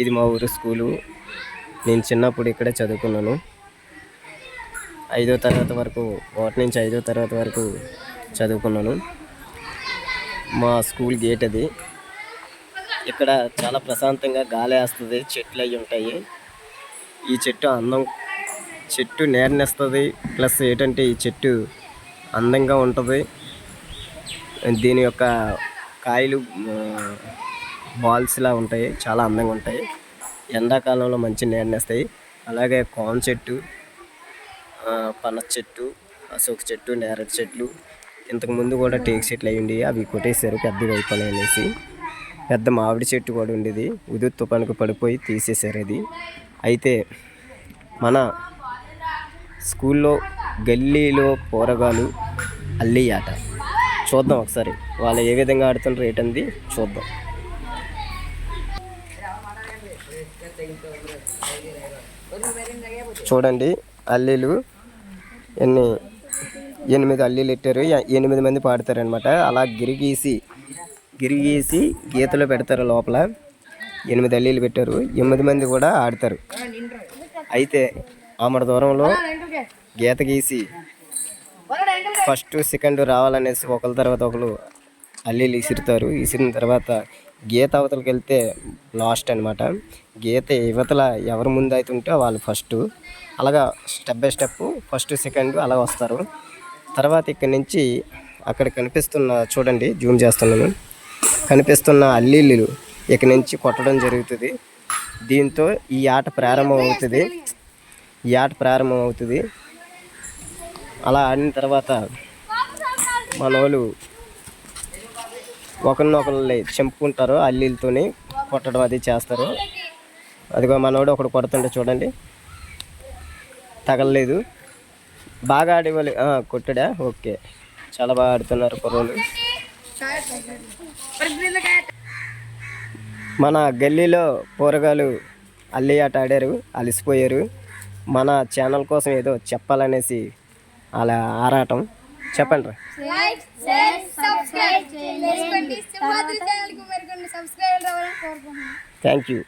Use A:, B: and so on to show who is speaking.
A: ఇది మా ఊరు స్కూలు. నేను చిన్నప్పుడు ఇక్కడే చదువుకున్నాను. ఐదో తరగతి వరకు ఒకటి నుంచి ఐదో తరగతి వరకు చదువుకున్నాను. మా స్కూల్ గేట్ అది. ఇక్కడ చాలా ప్రశాంతంగా గాలి వేస్తుంది చెట్లు అవి ఉంటాయి. ఈ చెట్టు అందం చెట్టు నేరనిస్తుంది. ప్లస్ ఏంటంటే ఈ చెట్టు అందంగా ఉంటుంది. దీని యొక్క కాయలు బాల్స్లా ఉంటాయి చాలా అందంగా ఉంటాయి. ఎండాకాలంలో మంచి నీడనిస్తాయి అలాగే కోన చెట్టు పనస చెట్టు అశోక చెట్టు నేరేడు చెట్లు. ఇంతకు ముందు కూడా టేక్ చెట్లు అయ్యి ఉండేవి. అవి కొట్టేశారు పెద్దవి అయిపోయినాయి అనేసి. పెద్ద మామిడి చెట్టు కూడా ఉండేది. ఉదురు తుపానికి పడిపోయి తీసేశారు అది. అయితే మన స్కూల్లో గల్లీలో పోరగాలు అల్లి ఆట. చూద్దాం ఒకసారి. వాళ్ళు ఏ విధంగా ఆడుతున్నారు ఏంటంది చూద్దాం. చూడండి అల్లీలు. ఎన్ని ఎనిమిది అల్లీలు పెట్టారు ఎనిమిది మంది పాడతారనమాట అలా గిరిగీసి గిరిగీసి గీతలు పెడతారు లోపల. ఎనిమిది అల్లీలు పెట్టారు. ఎనిమిది మంది కూడా ఆడతారు. అయితే ఆమడ దూరంలో గీత గీసి ఫస్ట్ సెకండ్ రావాలనేసి ఒకరి తర్వాత ఒకరు అల్లీలు విసురుతారు విసిరిన తర్వాత గీత అవతలకి వెళ్తే లాస్ట్ అనమాట గీత యువతల ఎవరు ముందు అవుతుంటే వాళ్ళు ఫస్ట్ అలాగా step by step first second అలా వస్తారు. తర్వాత ఇక్కడి నుంచి అక్కడ కనిపిస్తున్న చూడండి జూమ్ చేస్తున్నాను. కనిపిస్తున్న అల్లీలు ఇక్కడి నుంచి కొట్టడం జరుగుతుంది. దీంతో ఈ ఆట ప్రారంభం అవుతుంది. ఈ ఆట ప్రారంభం అవుతుంది. అలా ఆడిన తర్వాత మన వాళ్ళు ఒకరినొకరు చంపుకుంటారు అల్లీలతోని కొట్టడం అది చేస్తారు. అదిగో మనోడు ఒకడు కొడుతుంటే చూడండి. తగలలేదు. బాగా ఆడేవాళ్ళు. కొట్టడా? ఓకే. చాలా బాగా ఆడుతున్నారు కుర్రోళ్ళు. మన గల్లీలో పోరగాలు అల్లి ఆట ఆడారు. అలసిపోయారు. మన ఛానల్ కోసం ఏదో చెప్పాలనేసి అలా ఆరాటం. చెప్పండి రా.
B: లైక్ షేర్ సబ్స్క్రైబ్ చేసుకోండి సింహాద్రి ఛానల్కు మరి కొన్ని సబ్స్క్రైబర్ రావాలని కోరుకుంటున్నాను
A: థ్యాంక్ యూ